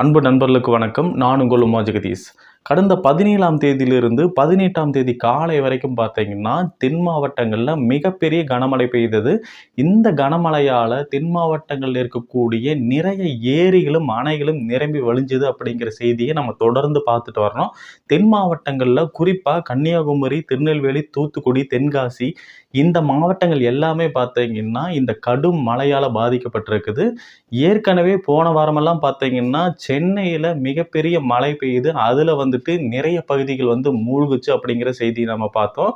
அன்பு நண்பர்களுக்கு வணக்கம். நான் உங்கள் உமா ஜெகதீஷ். கடந்த பதினேழாம் தேதியிலிருந்து பதினெட்டாம் தேதி காலை வரைக்கும் பார்த்தீங்கன்னா தென் மாவட்டங்களில் மிகப்பெரிய கனமழை பெய்தது. இந்த கனமழையால் தென் மாவட்டங்களில் இருக்கக்கூடிய நிறைய ஏரிகளும் அணைகளும் நிரம்பி வழிஞ்சுது அப்படிங்கிற செய்தியை நம்ம தொடர்ந்து பார்த்துட்டு வர்றோம். தென் மாவட்டங்களில் குறிப்பாக கன்னியாகுமரி திருநெல்வேலி தூத்துக்குடி தென்காசி இந்த மாவட்டங்கள் எல்லாமே பார்த்தீங்கன்னா இந்த கடும் மழையால் பாதிக்கப்பட்டிருக்குது. ஏற்கனவே போன வாரமெல்லாம் பார்த்தீங்கன்னா சென்னையில் மிகப்பெரிய மழை பெய்யுது அதில் வந்து வந்துட்டு நிறைய பகுதிகள் வந்து மூழ்குச்சு அப்படிங்கிற செய்தி நம்ம பார்த்தோம்.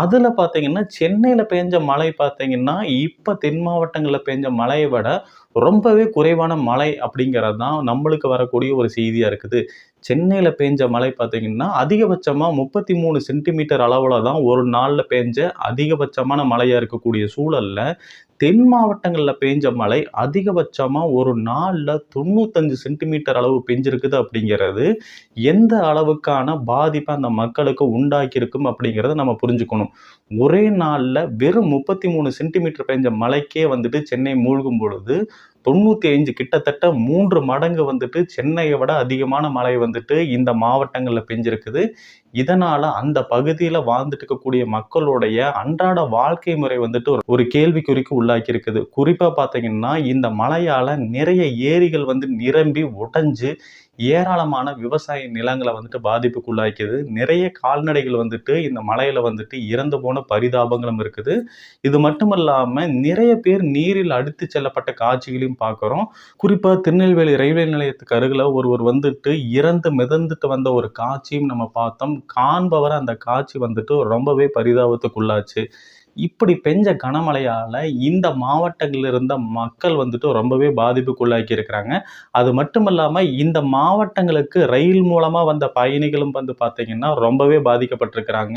அதில் பார்த்தீங்கன்னா சென்னையில் பெஞ்ச மழை பார்த்தீங்கன்னா இப்போ தென் மாவட்டங்களில் பெஞ்ச மழையை விட ரொம்பவே குறைவான மழை அப்படிங்கிறது தான் நம்மளுக்கு வரக்கூடிய ஒரு செய்தியாக இருக்குது. சென்னையில் பெஞ்ச மழை பார்த்திங்கன்னா அதிகபட்சமாக முப்பத்தி மூணு சென்டிமீட்டர் அளவில் தான் ஒரு நாளில் பெஞ்ச அதிகபட்சமான மழையாக இருக்கக்கூடிய சூழலில் தென் மாவட்டங்களில் பெஞ்ச மழை அதிகபட்சமாக ஒரு நாளில் தொண்ணூத்தஞ்சு சென்டிமீட்டர் அளவு பெஞ்சிருக்குது அப்படிங்கிறது எந்த அளவுக்கான பாதிப்பை அந்த மக்களுக்கு உண்டாக்கியிருக்கும் அப்படிங்கிறத நம்ம புரிஞ்சுக்கணும். ஒரே நாளில் வெறும் முப்பத்தி மூணு சென்டிமீட்டர் பெஞ்ச மழைக்கே வந்துட்டு சென்னை மூழ்கும் பொழுது தொண்ணூற்றி ஐந்து கிட்டத்தட்ட மூன்று மடங்கு வந்துட்டு சென்னையை விட அதிகமான மழை வந்துட்டு இந்த மாவட்டங்களில் பெஞ்சிருக்குது. இதனால் அந்த பகுதியில் வாழ்ந்துட்டு இருக்கக்கூடிய மக்களுடைய அன்றாட வாழ்க்கை முறை வந்துட்டு ஒரு ஒரு கேள்விக்குறிக்கு உள்ளாக்கி இருக்குது குறிப்பாக பார்த்தீங்கன்னா இந்த மழையால் நிறைய ஏரிகள் வந்து நிரம்பி உடைஞ்சு ஏராளமான விவசாய நிலங்களை வந்துட்டு பாதிப்புக்குள்ளாக்கியது. நிறைய கால்நடைகள் வந்துட்டு இந்த மலையில் வந்துட்டு இறந்து போன பரிதாபங்களும் இருக்குது. இது மட்டும் இல்லாமல் நிறைய பேர் நீரில் அடித்து செல்லப்பட்ட காட்சிகளையும் பார்க்குறோம். குறிப்பாக திருநெல்வேலி ரயில்வே நிலையத்துக்கு அருகில் ஒருவர் வந்துட்டு இறந்து மிதந்துட்டு வந்த ஒரு காட்சியும் நம்ம பார்த்தோம். காண்பவர் அந்த காட்சி வந்துட்டு ரொம்பவே பரிதாபத்துக்குள்ளாச்சு. இப்படி பெஞ்ச கனமழையால் இந்த மாவட்டங்களில் இருந்த மக்கள் வந்துட்டு ரொம்பவே பாதிப்புக்குள்ளாக்கி இருக்கிறாங்க அது மட்டும் இல்லாமல் இந்த மாவட்டங்களுக்கு ரயில் மூலமாக வந்த பயணிகளும் வந்து பார்த்திங்கன்னா ரொம்பவே பாதிக்கப்பட்டிருக்கிறாங்க.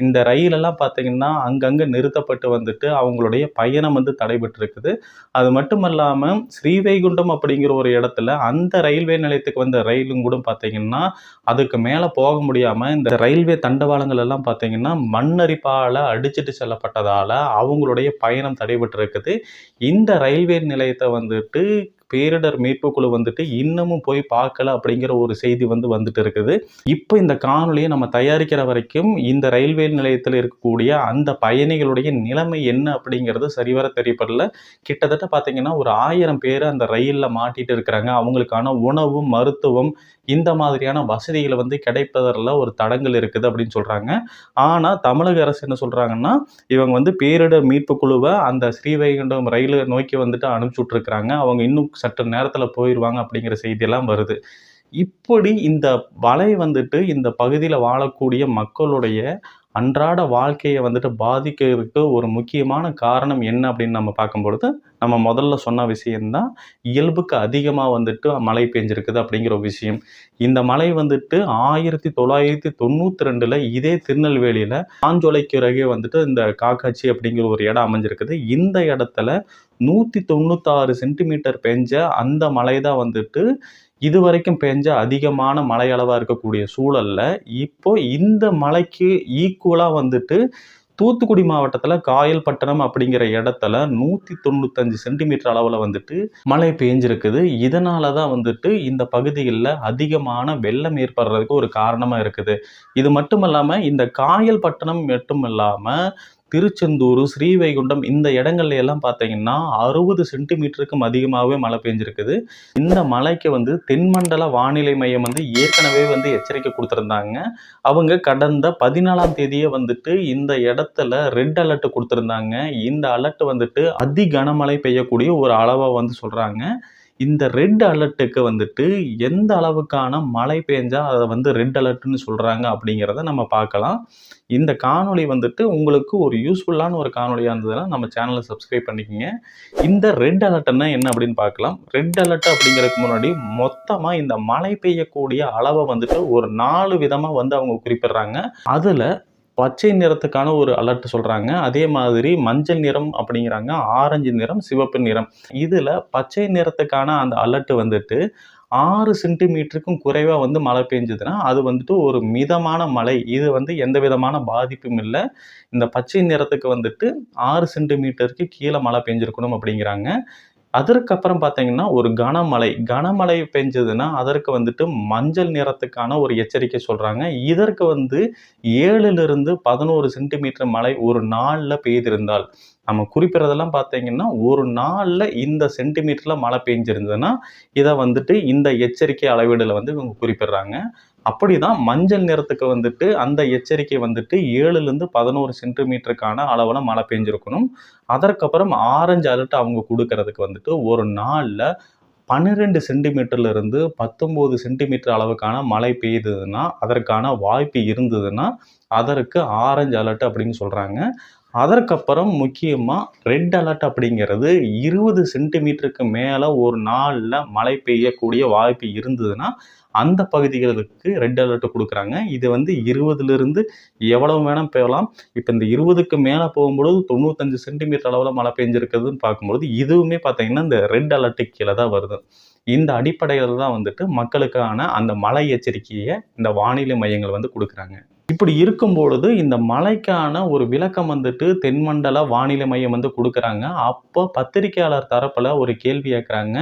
இந்த ரயிலெல்லாம் பார்த்திங்கன்னா அங்கங்கே நிறுத்தப்பட்டு வந்துட்டு அவங்களுடைய பயணம் வந்து தடைபட்டிருக்குது. அது மட்டும் இல்லாமல் ஸ்ரீவைகுண்டம் அப்படிங்கிற ஒரு இடத்துல அந்த ரயில்வே நிலையத்துக்கு வந்த ரயிலும் கூட பார்த்திங்கன்னா அதுக்கு மேலே போக முடியாமல் இந்த ரயில்வே தண்டவாளங்கள் எல்லாம் பார்த்திங்கன்னா மண்ணரிப்பால் அடிச்சிட்டு செல்லப்பட்ட ஏற்பட்டதால் அவங்களுடைய பயணம் தடைபட்டிருக்குது. இந்த ரயில்வே நிலையத்தை வந்துட்டு பேரிடர் மீட்பு குழு வந்துட்டு இன்னமும் போய் பார்க்கல அப்படிங்கிற ஒரு செய்தி வந்து வந்துட்டு இருக்குது. இப்போ இந்த காணொலியை நம்ம தயாரிக்கிற வரைக்கும் இந்த ரயில்வே நிலையத்தில் இருக்கக்கூடிய அந்த பயணிகளுடைய நிலைமை என்ன அப்படிங்கிறது சரிவர தெரியப்படல. கிட்டத்தட்ட பார்த்தீங்கன்னா ஒரு ஆயிரம் பேர் அந்த ரயிலில் மாட்டிட்டு இருக்கிறாங்க. அவங்களுக்கான உணவு மருத்துவம் இந்த மாதிரியான வசதிகளை வந்து கிடைப்பதில் ஒரு தடங்கள் இருக்குது அப்படின்னு சொல்கிறாங்க ஆனால் தமிழக அரசு என்ன சொல்கிறாங்கன்னா இவங்க வந்து பேரிடர் மீட்பு குழுவை அந்த ஸ்ரீவைகுண்டம் ரயில் நோக்கி வந்துட்டு அனுப்பிச்சி விட்ருக்குறாங்க அவங்க இன்னும் சற்று நேரத்தில் போயிடுவாங்க அப்படிங்கிற செய்தியெல்லாம் வருது. இப்படி இந்த வலை வந்துட்டு இந்த பகுதியில் வாழக்கூடிய மக்களுடைய அன்றாட வாழ்க்கையை வந்துட்டு பாதிக்கிறதுக்கு ஒரு முக்கியமான காரணம் என்ன அப்படின்னு நம்ம பார்க்கும் பொழுது நம்ம முதல்ல சொன்ன விஷயம்தான் இயல்புக்கு அதிகமாக வந்துட்டு மழை பெஞ்சிருக்குது அப்படிங்கிற ஒரு விஷயம். இந்த மழை வந்துட்டு ஆயிரத்தி தொள்ளாயிரத்தி தொண்ணூற்றி ரெண்டில் இதே திருநெல்வேலியில் ஆஞ்சோலைக்கு வந்துட்டு இந்த காக்காட்சி அப்படிங்கிற ஒரு இடம் அமைஞ்சிருக்குது. இந்த இடத்துல நூற்றி தொண்ணூத்தாறு சென்டிமீட்டர் பெஞ்ச அந்த மழை தான் வந்துட்டு இது வரைக்கும் பெஞ்ச அதிகமான மழையளவாக இருக்கக்கூடிய சூழலில் இப்போ இந்த மலைக்கு ஈக்குவலாக வந்துட்டு தூத்துக்குடி மாவட்டத்தில் காயல்பட்டணம் அப்படிங்கிற இடத்துல நூற்றி தொண்ணூத்தஞ்சு சென்டிமீட்டர் அளவில் வந்துட்டு மழை பெஞ்சிருக்குது. இதனால தான் வந்துட்டு இந்த பகுதிகளில் அதிகமான வெள்ளம் ஏற்படுறதுக்கு ஒரு காரணமாக இருக்குது. இது மட்டும் இல்லாமல் இந்த காயல்பட்டணம் மட்டும் இல்லாமல் திருச்செந்தூர் ஸ்ரீவைகுண்டம் இந்த இடங்கள்ல எல்லாம் பார்த்தீங்கன்னா அறுபது சென்டிமீட்டருக்கும் அதிகமாகவே மழை பெஞ்சிருக்குது. இந்த மழைக்கு வந்து தென்மண்டல வானிலை மையம் வந்து ஏற்கனவே வந்து எச்சரிக்கை கொடுத்துருந்தாங்க. அவங்க கடந்த பதினாலாம் தேதியே வந்துட்டு இந்த இடத்துல ரெட் அலர்ட் கொடுத்துருந்தாங்க. இந்த அலர்ட் வந்துட்டு அதி கனமழை பெய்யக்கூடிய ஒரு அளவாக வந்து சொல்கிறாங்க இந்த ரெட் அலர்ட்டுக்கு வந்துட்டு எந்த அளவுக்கான மழை பெஞ்சால் அதை வந்து ரெட் அலர்ட்னு சொல்கிறாங்க அப்படிங்கிறத நம்ம பார்க்கலாம். இந்த காணொளி வந்துட்டு உங்களுக்கு ஒரு யூஸ்ஃபுல்லான ஒரு காணொலியாக இருந்ததுன்னா நம்ம சேனலை சப்ஸ்கிரைப் பண்ணிக்கோங்க. இந்த ரெட் அலர்ட்னா என்ன அப்படின்னு பார்க்கலாம். ரெட் அலர்ட் அப்படிங்கிறதுக்கு முன்னாடி மொத்தமாக இந்த மழை பெய்யக்கூடிய அளவை வந்துட்டு ஒரு நாலு விதமாக வந்து அவங்க குறிப்பிடுறாங்க. அதில் பச்சை நிறத்துக்கான ஒரு அலர்ட் சொல்கிறாங்க அதே மாதிரி மஞ்சள் நிறம் அப்படிங்கிறாங்க. ஆரஞ்சு நிறம் சிவப்பு நிறம். இதில் பச்சை நிறத்துக்கான அந்த அலர்ட் வந்துட்டு ஆறு சென்டிமீட்டருக்கும் குறைவாக வந்து மழை பெஞ்சதுன்னா அது வந்துட்டு ஒரு மிதமான மழை. இது வந்து எந்த விதமான பாதிப்பும் இல்லை. இந்த பச்சை நிறத்துக்கு வந்துட்டு ஆறு சென்டிமீட்டருக்கு கீழே மழை பெஞ்சிருக்கணும் அப்படிங்கிறாங்க. அதற்கப்புறம் பார்த்தீங்கன்னா ஒரு கனமழை. கனமழை பெஞ்சதுன்னா அதற்கு வந்துட்டு மஞ்சள் நிறத்துக்கான ஒரு எச்சரிக்கை சொல்கிறாங்க இதற்கு வந்து ஏழுலேருந்து பதினோரு சென்டிமீட்டர் மழை ஒரு நாளில் பெய்திருந்தால். நம்ம குறிப்பிட்றதெல்லாம் பார்த்தீங்கன்னா ஒரு நாளில் இந்த சென்டிமீட்டரில் மழை பெஞ்சிருந்ததுன்னா இதை வந்துட்டு இந்த எச்சரிக்கை அளவீடில் வந்து இவங்க குறிப்பிடுறாங்க. அப்படி தான் மஞ்சள் நிறத்துக்கு வந்துட்டு அந்த எச்சரிக்கை வந்துட்டு ஏழுலேருந்து பதினோரு சென்டிமீட்டருக்கான அளவில் மழை பெஞ்சிருக்கணும். அதற்கப்புறம் ஆரஞ்சு அலர்ட் அவங்க கொடுக்கறதுக்கு வந்துட்டு ஒரு நாளில் பன்னிரெண்டு சென்டிமீட்டர்லேருந்து பத்தொம்போது சென்டிமீட்டர் அளவுக்கான மழை பெய்ததுன்னா அதற்கான வாய்ப்பு இருந்ததுன்னா அதற்கு ஆரஞ்சு அலர்ட் அப்படின்னு சொல்கிறாங்க அதற்கப்புறம் முக்கியமாக ரெட் அலர்ட் அப்படிங்கிறது இருபது சென்டிமீட்டருக்கு மேலே ஒரு நாளில் மழை பெய்யக்கூடிய வாய்ப்பு இருந்ததுன்னா அந்த பகுதிகளுக்கு ரெட் அலர்ட் கொடுக்குறாங்க. இது வந்து இருபதுலேருந்து எவ்வளவு வேணால் பெய்யலாம் இப்போ இந்த இருபதுக்கு மேலே போகும்பொழுது தொண்ணூத்தஞ்சு சென்டிமீட்டர் அளவில் மழை பெஞ்சிருக்குதுன்னு பார்க்கும்பொழுது இதுவுமே பார்த்தீங்கன்னா இந்த ரெட் அலர்ட்டு கீழே தான் வருது. இந்த அடிப்படையில் தான் வந்துட்டு மக்களுக்கான அந்த மழை எச்சரிக்கையை இந்த வானிலை மையங்கள் வந்து கொடுக்குறாங்க. இப்படி இருக்கும் பொழுது இந்த மழைக்கான ஒரு விளக்கம் வந்துட்டு தென்மண்டல வானிலை மையம் வந்து கொடுக்குறாங்க. அப்போ பத்திரிக்கையாளர் தரப்பில் ஒரு கேள்வி கேட்குறாங்க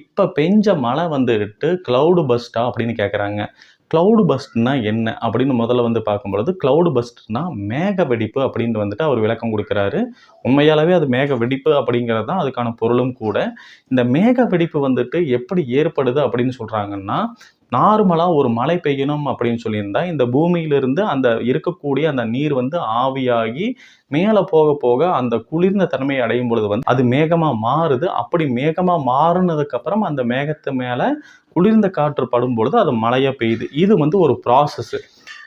இப்போ பெஞ்ச மழை வந்துட்டு க்ளவுடு பஸ்டா அப்படின்னு கேட்குறாங்க க்ளவுடு பஸ்ட்னா என்ன அப்படின்னு முதல்ல வந்து பார்க்கும்பொழுது க்ளவுடு பஸ்ட்னா மேக வெடிப்பு அப்படின்னு வந்துட்டு அவர் விளக்கம் கொடுக்குறாரு. உண்மையாலவே அது மேக வெடிப்பு அப்படிங்கிறது தான் அதுக்கான பொருளும் கூட. இந்த மேக வெடிப்பு வந்துட்டு எப்படி ஏற்படுது அப்படின்னு சொல்கிறாங்கன்னா நார்மலாக ஒரு மழை பெய்யணும் அப்படின்னு சொல்லியிருந்தா இந்த பூமியிலிருந்து அந்த இருக்கக்கூடிய அந்த நீர் வந்து ஆவியாகி மேலே போக போக அந்த குளிர்ந்த தன்மையை அடையும் பொழுது வந்து அது மேகமாக மாறுது. அப்படி மேகமாக மாறினதுக்கப்புறம் அந்த மேகத்து மேலே குளிர்ந்த காற்று படும் பொழுது அது மழையாக பெய்யுது. இது வந்து ஒரு ப்ராசஸ்ஸு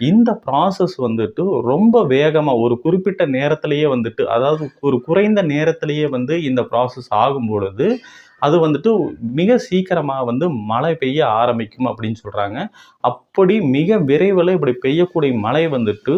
இந்த ப்ராசஸ் வந்துட்டு ரொம்ப வேகமாக ஒரு குறிப்பிட்ட நேரத்திலேயே வந்துட்டு அதாவது ஒரு குறைந்த நேரத்திலேயே வந்து இந்த ப்ராசஸ் ஆகும் பொழுது அது வந்துட்டு மிக சீக்கிரமாக வந்து மழை பெய்ய ஆரம்பிக்கும் அப்படின்னு சொல்கிறாங்க அப்படி மிக விரைவில் இப்படி பெய்யக்கூடிய மழை வந்துட்டு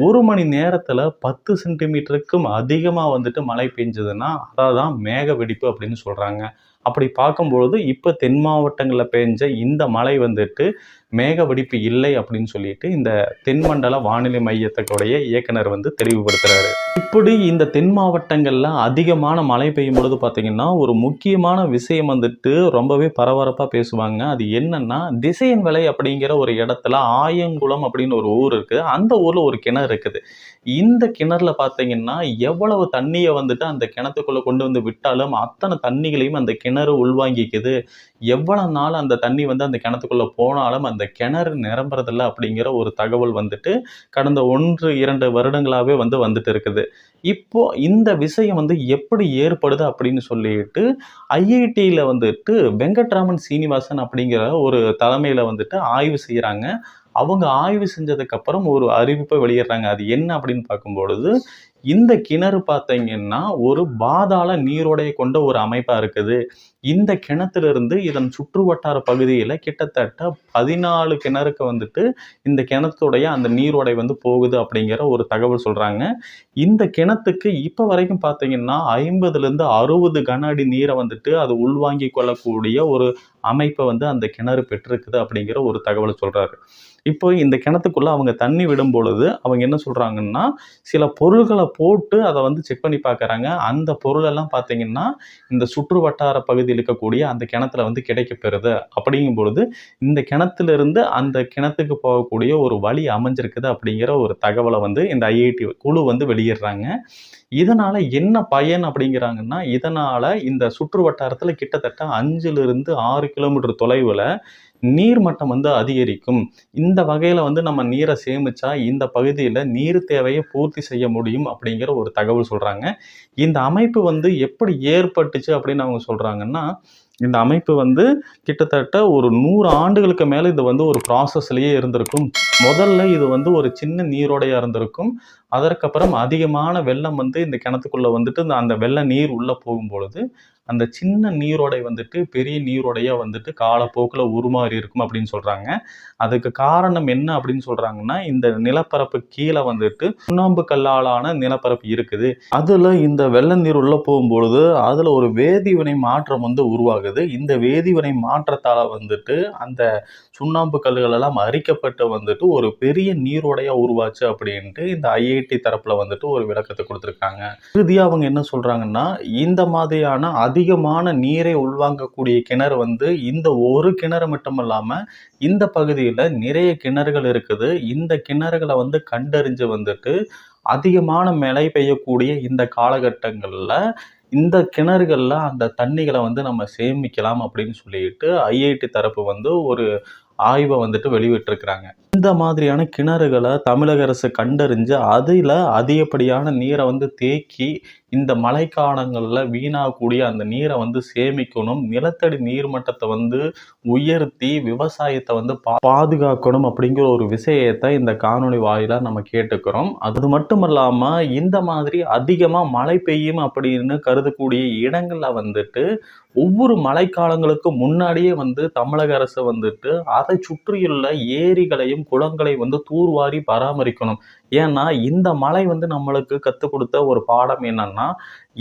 ஒரு மணி நேரத்தில் பத்து சென்டிமீட்டருக்கும் அதிகமாக வந்துட்டு மழை பெஞ்சதுன்னா அதான் மேக வெடிப்பு அப்படின்னு சொல்கிறாங்க அப்படி பார்க்கும்பொழுது இப்போ தென் மாவட்டங்களில் பெஞ்ச இந்த மழை வந்துட்டு மேக வெடிப்பு இல்லை அப்படின்னு சொல்லிட்டு இந்த தென்மண்டல வானிலை மையத்தினுடைய இயக்குனர் வந்து தெளிவுபடுத்துறாரு. இப்படி இந்த தென் மாவட்டங்களில் அதிகமான மழை பெய்யும் பொழுது பார்த்தீங்கன்னா ஒரு முக்கியமான விஷயம் வந்துட்டு ரொம்பவே பரபரப்பாக பேசுவாங்க. அது என்னன்னா திசையன் விலை அப்படிங்கிற ஒரு இடத்துல ஆயங்குளம் அப்படின்னு ஒரு ஊர் இருக்குது அந்த ஊரில் ஒரு கிணறு இருக்குது. இந்த கிணறுல பார்த்தீங்கன்னா எவ்வளவு தண்ணியை வந்துட்டு அந்த கிணத்துக்குள்ளே கொண்டு வந்து விட்டாலும் அத்தனை தண்ணிகளையும் அந்த கிணறு உள்வாங்கிக்குது. எவ்வளவு நாள் அந்த தண்ணி வந்து அந்த கிணத்துக்குள்ளே போனாலும் அந்த கிணறு நிரம்புறதில்ல அப்படிங்கிற ஒரு தகவல் வந்துட்டு கடந்த ஒன்று இரண்டு வருடங்களாகவே வந்து வந்துட்டு இருக்குது. இப்போ இந்த விஷயம் வந்து எப்படி ஏற்படுது அப்படின்னு சொல்லிட்டு ஐஐடியில் வந்துட்டு வெங்கட்ராமன் சீனிவாசன் அப்படிங்கிற ஒரு தலைமையில் வந்துட்டு ஆய்வு செய்கிறாங்க அவங்க ஆய்வு செஞ்சதுக்கப்புறம் ஒரு அறிவிப்பை வெளியிடுறாங்க. அது என்ன அப்படின்னு பார்க்கும்பொழுது இந்த கிணறு பார்த்தீங்கன்னா ஒரு பாதாள நீரோடைய கொண்ட ஒரு அமைப்பாக இருக்குது. இந்த கிணத்துலேருந்து இதன் சுற்று வட்டார பகுதியில் கிட்டத்தட்ட பதினாலு கிணறுக்கு வந்துட்டு இந்த கிணத்துடைய அந்த நீரோடை வந்து போகுது அப்படிங்கிற ஒரு தகவல் சொல்கிறாங்க இந்த கிணத்துக்கு இப்போ வரைக்கும் பார்த்தீங்கன்னா ஐம்பதுலேருந்து அறுபது கன அடி நீரை வந்துட்டு அது உள்வாங்கி கொள்ளக்கூடிய ஒரு அமைப்பை வந்து அந்த கிணறு பெற்றிருக்குது அப்படிங்கிற ஒரு தகவலை சொல்கிறாரு இப்போ இந்த கிணத்துக்குள்ளே அவங்க தண்ணி விடும் பொழுது அவங்க என்ன சொல்கிறாங்கன்னா சில பொருள்களை போட்டு அதை வந்து செக் பண்ணி பார்க்குறாங்க. அந்த பொருளெல்லாம் பார்த்தீங்கன்னா இந்த சுற்று வட்டார பகுதியில் இருக்கக்கூடிய அந்த கிணத்துல வந்து கிடைக்கப்பெறுது. அப்படிங்கும் பொழுது இந்த கிணத்துலேருந்து அந்த கிணத்துக்கு போகக்கூடிய ஒரு வழி அமைஞ்சிருக்குது அப்படிங்கிற ஒரு தகவலை வந்து இந்த ஐஐடி குழு வந்து வெளியிடுறாங்க. இதனால் என்ன பயன் அப்படிங்கிறாங்கன்னா இதனால் இந்த சுற்று வட்டாரத்தில் கிட்டத்தட்ட அஞ்சுலேருந்து ஆறு கிலோமீட்டர் தொலைவில் நீர்மட்டம் வந்து அதிகரிக்கும். இந்த வகையில் வந்து நம்ம நீரை சேமிச்சா இந்த பகுதியில் நீர் தேவையை பூர்த்தி செய்ய முடியும் அப்படிங்கிற ஒரு தகவல் சொல்கிறாங்க இந்த அமைப்பு வந்து எப்படி ஏற்பட்டுச்சு அப்படின்னு அவங்க சொல்கிறாங்கன்னா இந்த அமைப்பு வந்து கிட்டத்தட்ட ஒரு நூறு ஆண்டுகளுக்கு மேலே இது வந்து ஒரு ப்ராசஸ்லேயே இருந்திருக்கும். முதல்ல இது வந்து ஒரு சின்ன நீரோடையாக இருந்திருக்கும். அதற்கப்புறம் அதிகமான வெள்ளம் வந்து இந்த கிணத்துக்குள்ளே வந்துட்டு இந்த அந்த வெள்ள நீர் உள்ளே போகும் பொழுது அந்த சின்ன நீரோடை வந்துட்டு பெரிய நீரோடையாக வந்துட்டு காலப்போக்கில் உருமாறி இருக்கும் அப்படின்னு சொல்கிறாங்க அதுக்கு காரணம் என்ன அப்படின்னு சொல்கிறாங்கன்னா இந்த நிலப்பரப்பு கீழே வந்துட்டு சுண்ணாம்பு கல்லாலான நிலப்பரப்பு இருக்குது. அதில் இந்த வெள்ள நீர் உள்ளே போகும்பொழுது அதில் ஒரு வேதிவினை மாற்றம் வந்து உருவாகுது. இந்த வேதிவினை மாற்றத்தால் வந்துட்டு அந்த சுண்ணாம்பு கல்லுகளெல்லாம் அரிக்கப்பட்டு வந்துட்டு ஒரு பெரிய நீரோடையாக உருவாச்சு அப்படின்ட்டு இந்த ஐஐடி தரப்பில் வந்துட்டு ஒரு விளக்கத்தை கொடுத்துருக்காங்க. இறுதியாக அவங்க என்ன சொல்கிறாங்கன்னா இந்த மாதிரியான அதிகமான நீரை உள்வாங்கக்கூடிய கிணறு வந்து இந்த ஒரு கிணறு மட்டும் இல்லாமல் இந்த பகுதியில் நிறைய கிணறுகள் இருக்குது. இந்த கிணறுகளை வந்து கண்டறிஞ்சு வந்துட்டு அதிகமான மழை பெய்யக்கூடிய இந்த காலகட்டங்களில் இந்த கிணறுகளில் அந்த தண்ணிகளை வந்து நம்ம சேமிக்கலாம் அப்படின்னு சொல்லிட்டு ஐஐடி தரப்பு வந்து ஒரு ஆய்வை வந்துட்டு வெளியிட்டிருக்கிறாங்க. இந்த மாதிரியான கிணறுகளை தமிழக அரசு கண்டறிஞ்சு அதில் அதிகப்படியான நீரை வந்து தேக்கி இந்த மழைக்காலங்களில் வீணாகக்கூடிய அந்த நீரை வந்து சேமிக்கணும் நிலத்தடி நீர்மட்டத்தை வந்து உயர்த்தி விவசாயத்தை வந்து பா பாதுகாக்கணும் அப்படிங்கிற ஒரு விஷயத்தை இந்த காணொளி வாயிலாக நம்ம கேட்டுக்கிறோம். அது மட்டும் இல்லாமல் இந்த மாதிரி அதிகமாக மழை பெய்யும் அப்படின்னு கருதக்கூடிய இடங்களில் வந்துட்டு ஒவ்வொரு மழைக்காலங்களுக்கு முன்னாடியே வந்து தமிழக அரசு வந்துட்டு அதை சுற்றியுள்ள ஏரிகளையும் குளங்களை வந்து தூர்வாரி பராமரிக்கணும். ஏன்னா இந்த மலை வந்து நம்மளுக்கு கற்றுக் கொடுத்த ஒரு பாடம் என்னன்னா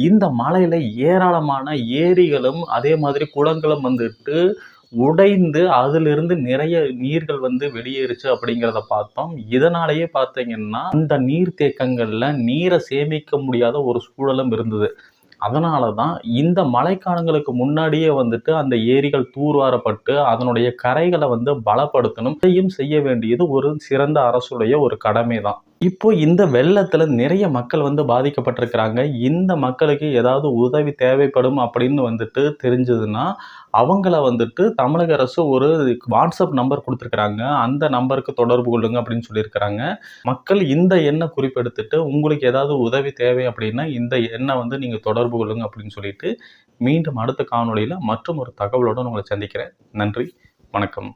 இந்த மலையில ஏராளமான ஏரிகளும் அதே மாதிரி குளங்களும் வந்துட்டு உடைந்து அதிலிருந்து நிறைய நீர்கள் வந்து வெளியேறுச்சு அப்படிங்கிறத பார்த்தோம். இதனாலேயே பார்த்தீங்கன்னா அந்த நீர்த்தேக்கங்களில் நீரை சேமிக்க முடியாத ஒரு சூழலும் இருந்தது. அதனால தான் இந்த மழைக்காலங்களுக்கு முன்னாடியே வந்துட்டு அந்த ஏரிகள் தூர்வாரப்பட்டு அதனுடைய கரைகளை வந்து பலப்படுத்தணும் இதையும் செய்ய வேண்டியது ஒரு சிறந்த அரசுடைய ஒரு கடமை தான் இப்போ இந்த வெள்ளத்தில் நிறைய மக்கள் வந்து பாதிக்கப்பட்டிருக்கிறாங்க. இந்த மக்களுக்கு ஏதாவது உதவி தேவைப்படும் அப்படின்னு வந்துட்டு தெரிஞ்சதுன்னா அவங்கள வந்துட்டு தமிழக அரசு ஒரு வாட்ஸ்அப் நம்பர் கொடுத்துருக்குறாங்க. அந்த நம்பருக்கு தொடர்பு கொள்ளுங்க அப்படின்னு சொல்லியிருக்கிறாங்க. மக்கள் இந்த எண்ணை குறிப்பெடுத்துட்டு உங்களுக்கு ஏதாவது உதவி தேவை அப்படின்னா இந்த எண்ணை வந்து நீங்கள் தொடர்பு கொள்ளுங்க அப்படின்னு சொல்லிட்டு மீண்டும் அடுத்த காணொலியில் மற்றும் ஒரு தகவலுடன் உங்களை சந்திக்கிறேன். நன்றி வணக்கம்.